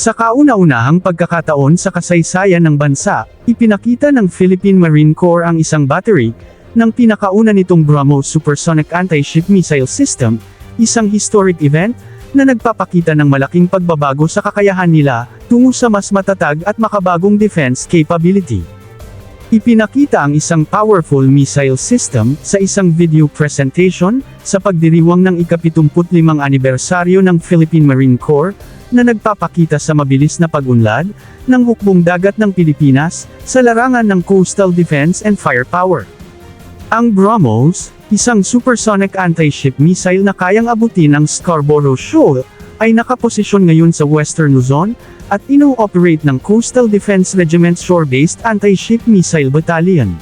Sa kauna-unahang pagkakataon sa kasaysayan ng bansa, ipinakita ng Philippine Marine Corps ang isang battery ng pinakauna nitong BrahMos Supersonic Anti-Ship Missile System, isang historic event na nagpapakita ng malaking pagbabago sa kakayahan nila tungo sa mas matatag at makabagong defense capability. Ipinakita ang isang powerful missile system sa isang video presentation sa pagdiriwang ng ika-75 anibersaryo ng Philippine Marine Corps na nagpapakita sa mabilis na pag-unlad ng hukbong dagat ng Pilipinas sa larangan ng coastal defense and firepower. Ang BrahMos, isang supersonic anti-ship missile na kayang abutin ang Scarborough Shoal, ay nakaposisyon ngayon sa Western Luzon, at ino-operate ng Coastal Defense Regiment's Shore-Based Anti-Ship Missile Battalion.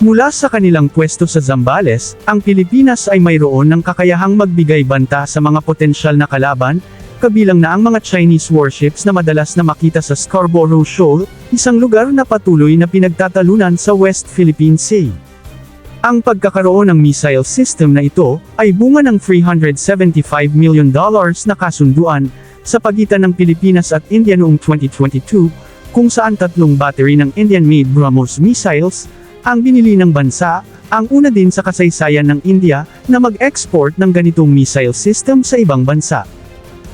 Mula sa kanilang pwesto sa Zambales, ang Pilipinas ay mayroon ng kakayahang magbigay banta sa mga potensyal na kalaban, kabilang na ang mga Chinese warships na madalas na makita sa Scarborough Shoal, isang lugar na patuloy na pinagtatalunan sa West Philippine Sea. Ang pagkakaroon ng missile system na ito ay bunga ng $375 million na kasunduan sa pagitan ng Pilipinas at India noong 2022, kung saan tatlong battery ng Indian-made BrahMos missiles ang binili ng bansa, ang una din sa kasaysayan ng India na mag-export ng ganitong missile system sa ibang bansa.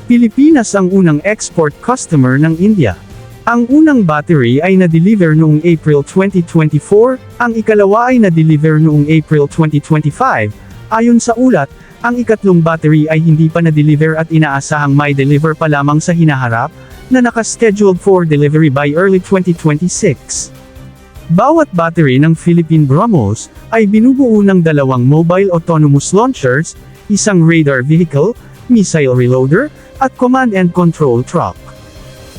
Pilipinas ang unang export customer ng India. Ang unang battery ay na-deliver noong April 2024, ang ikalawa ay na-deliver noong April 2025. Ayon sa ulat, ang ikatlong battery ay hindi pa na-deliver at inaasahang may deliver pa lamang sa hinaharap, na nakascheduled for delivery by early 2026. Bawat battery ng Philippine BrahMos ay binubuo ng dalawang mobile autonomous launchers, isang radar vehicle, missile reloader, at command and control truck.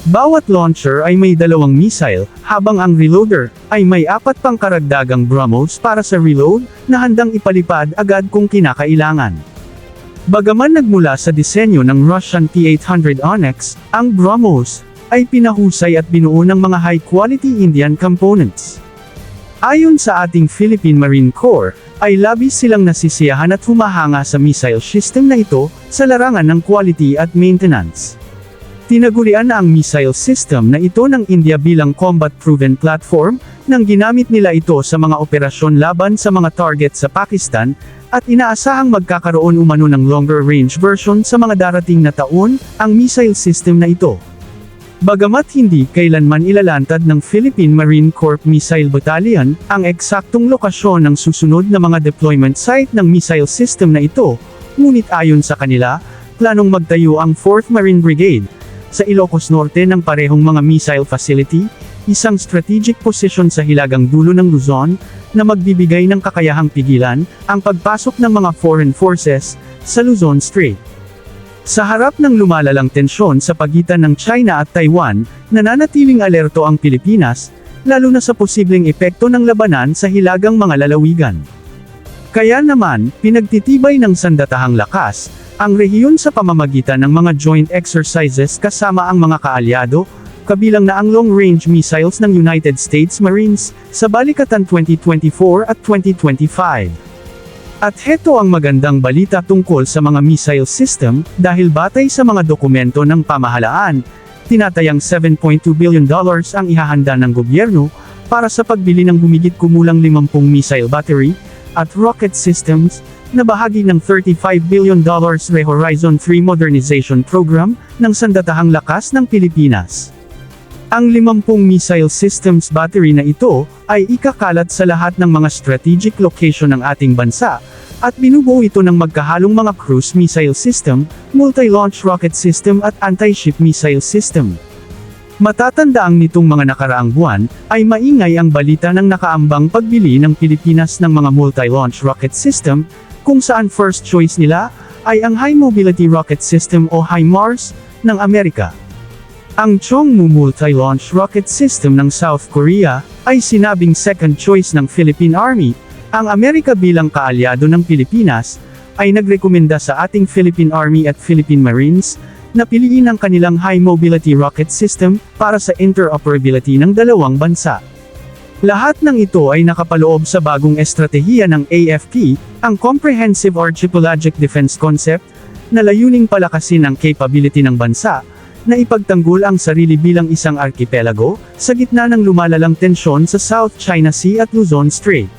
Bawat launcher ay may dalawang missile, habang ang reloader ay may apat pang karagdagang BrahMos para sa reload na handang ipalipad agad kung kinakailangan. Bagaman nagmula sa disenyo ng Russian P-800 Onyx, ang BrahMos ay pinahusay at binuo ng mga high-quality Indian components. Ayon sa ating Philippine Marine Corps, ay labis silang nasisiyahan at humahanga sa missile system na ito sa larangan ng quality at maintenance. Tinagurian na ang missile system na ito ng India bilang combat-proven platform, nang ginamit nila ito sa mga operasyon laban sa mga target sa Pakistan, at inaasahang magkakaroon umano ng longer range version sa mga darating na taon, ang missile system na ito. Bagamat hindi kailanman ilalantad ng Philippine Marine Corps Missile Battalion, ang eksaktong lokasyon ng susunod na mga deployment site ng missile system na ito, ngunit ayon sa kanila, planong magtayo ang 4th Marine Brigade, sa Ilocos Norte ng parehong mga missile facility, isang strategic position sa hilagang dulo ng Luzon, na magbibigay ng kakayahang pigilan, ang pagpasok ng mga foreign forces, sa Luzon Strait. Sa harap ng lumalalang tensyon sa pagitan ng China at Taiwan, nananatiling alerto ang Pilipinas, lalo na sa posibleng epekto ng labanan sa hilagang mga lalawigan. Kaya naman, pinagtitibay ng sandatahang lakas, ang rehiyon sa pamamagitan ng mga joint exercises kasama ang mga kaalyado, kabilang na ang long-range missiles ng United States Marines, sa Balikatan 2024 at 2025. At heto ang magandang balita tungkol sa mga missile system, dahil batay sa mga dokumento ng pamahalaan, tinatayang 7.2 billion dollars ang ihahanda ng gobyerno, para sa pagbili ng humigit kumulang 50 missile battery, at rocket systems, na bahagi ng 35 billion dollars Re-Horizon 3 Modernization Program, ng Sandatahang Lakas ng Pilipinas. Ang 50 missile systems battery na ito, ay ikakalat sa lahat ng mga strategic location ng ating bansa, at binubuo ito ng magkahalong mga cruise missile system, multi-launch rocket system at anti-ship missile system. Matatandaang nitong mga nakaraang buwan, ay maingay ang balita ng nakaambang pagbili ng Pilipinas ng mga multi-launch rocket system, kung saan first choice nila, ay ang High Mobility Rocket System o HIMARS, ng Amerika. Ang Chongmu Multi-Launch Rocket System ng South Korea, ay sinabing second choice ng Philippine Army, ang Amerika bilang kaalyado ng Pilipinas, ay nagrekomenda sa ating Philippine Army at Philippine Marines, na piliin ang kanilang high mobility rocket system, para sa interoperability ng dalawang bansa. Lahat ng ito ay nakapaloob sa bagong estratehiya ng AFP, ang Comprehensive Archipelagic Defense Concept, na layuning palakasin ang capability ng bansa, na ipagtanggol ang sarili bilang isang arkipelago, sa gitna ng lumalalang tensyon sa South China Sea at Luzon Strait.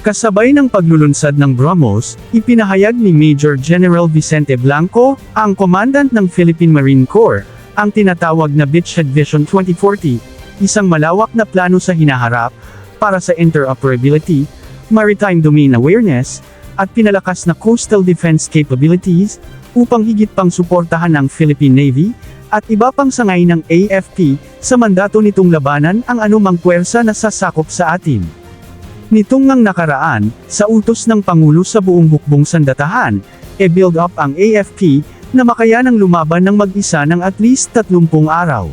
Kasabay ng paglulunsad ng BrahMos, ipinahayag ni Major General Vicente Blanco, ang commandant ng Philippine Marine Corps, ang tinatawag na Beachhead Vision 2040, isang malawak na plano sa hinaharap, para sa interoperability, maritime domain awareness, at pinalakas na coastal defense capabilities, upang higit pang suportahan ang Philippine Navy, at iba pang sangay ng AFP, sa mandato nitong labanan ang anumang puwersa na sasakop sa atin. Nitong ngang nakaraan, sa utos ng Pangulo sa buong bukbong sandatahan, e build up ang AFP, na makayanang lumaban ng mag-isa ng at least 30 araw.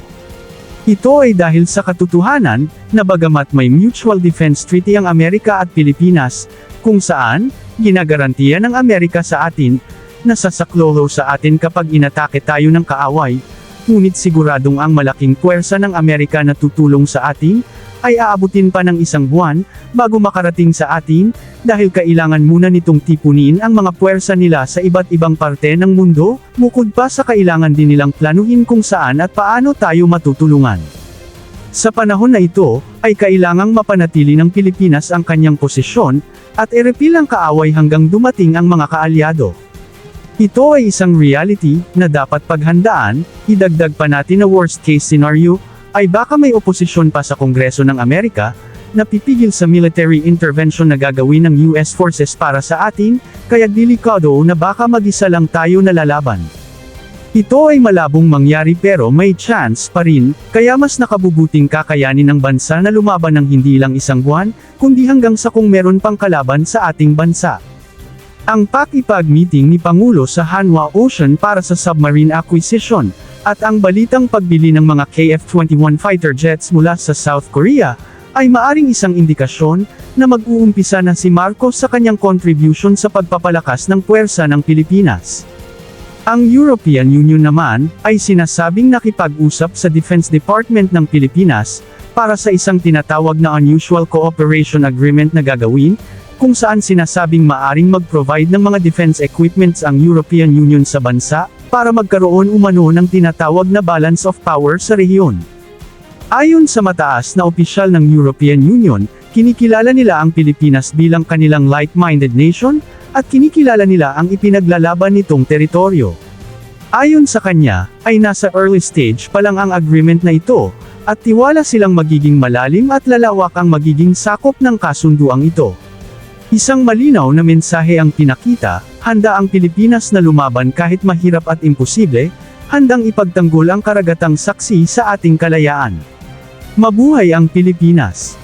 Ito ay dahil sa katotohanan, na bagamat may Mutual Defense Treaty ang Amerika at Pilipinas, kung saan, ginagarantiya ng Amerika sa atin, na sasaklolo sa atin kapag inatake tayo ng kaaway, ngunit siguradong ang malaking puwersa ng Amerika na tutulong sa atin, ay aabutin pa ng isang buwan, bago makarating sa atin, dahil kailangan muna nitong tipunin ang mga puwersa nila sa iba't ibang parte ng mundo, bukod pa sa kailangan din nilang planuhin kung saan at paano tayo matutulungan. Sa panahon na ito, ay kailangang mapanatili ng Pilipinas ang kanyang posisyon, at erepil ang kaaway hanggang dumating ang mga kaalyado. Ito ay isang reality, na dapat paghandaan, idagdag pa natin na worst case scenario, ay baka may oposisyon pa sa Kongreso ng Amerika, na pipigil sa military intervention na gagawin ng US forces para sa atin, kaya delikado na baka mag-isa lang tayo nalalaban. Ito ay malabong mangyari pero may chance pa rin, kaya mas nakabubuting kakayanin ng bansa na lumaban ng hindi lang isang buwan, kundi hanggang sa kung meron pang kalaban sa ating bansa. Ang pakipag-meeting ni Pangulo sa Hanwha Ocean para sa submarine acquisition, at ang balitang pagbili ng mga KF-21 fighter jets mula sa South Korea, ay maaring isang indikasyon, na mag-uumpisa na si Marcos sa kanyang contribution sa pagpapalakas ng puwersa ng Pilipinas. Ang European Union naman, ay sinasabing nakipag-usap sa Defense Department ng Pilipinas, para sa isang tinatawag na Unusual Cooperation Agreement na gagawin, kung saan sinasabing maaring mag-provide ng mga defense equipments ang European Union sa bansa, para magkaroon umano ng tinatawag na balance of power sa rehiyon. Ayon sa mataas na opisyal ng European Union, kinikilala nila ang Pilipinas bilang kanilang like-minded nation, at kinikilala nila ang ipinaglalaban nitong teritoryo. Ayon sa kanya, ay nasa early stage pa lang ang agreement na ito, at tiwala silang magiging malalim at lalawak ang magiging sakop ng kasunduang ito. Isang malinaw na mensahe ang pinakita, handa ang Pilipinas na lumaban kahit mahirap at imposible, handang ipagtanggol ang karagatang saksi sa ating kalayaan. Mabuhay ang Pilipinas!